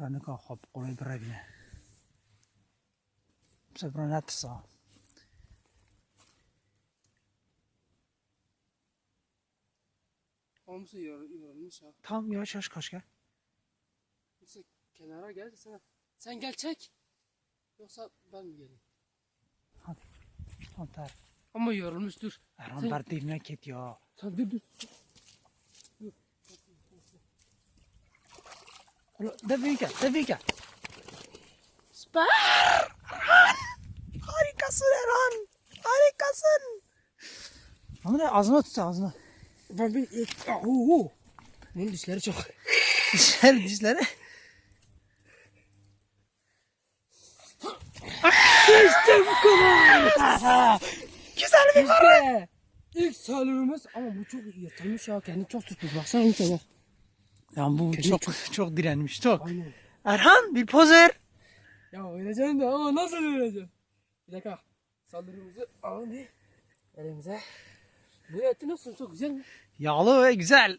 Ben de kalkıp kolay bırakayım. Bu sefer ne yapsa? Hamsi yor, yorulmuş ya. Tamam yavaş yavaş kaç gel. Neyse kenara gel sen. Sen gel çek. Yoksa ben mi geleyim? Tamam tamam. Ama yorulmuş dur. Erhan Sen- derine git ya. Sen dur dur. Ulan, Devika, Devika. Süper! Erhan! Harikasın Erhan! Harikasın! Ama ne ağzına tut ağzına. Ben bir... Oo. Bunun dişleri çok. Dişleri dişleri. Güzel bir İşte. İlk salımız ama bu çok yırtılmış ya. Kendi çok tutmuş. Baksana Musa bak. Ya bu Kendi çok çok- çok direnmiş çok. Aynen. Erhan bir pozer. Ya oynayacaksın da ama nasıl oynayacaksın? Bir dakika. Saldırımızı alalım bir elimize. Bu eti nasıl? Çok güzel mi? Yağlı ve güzel.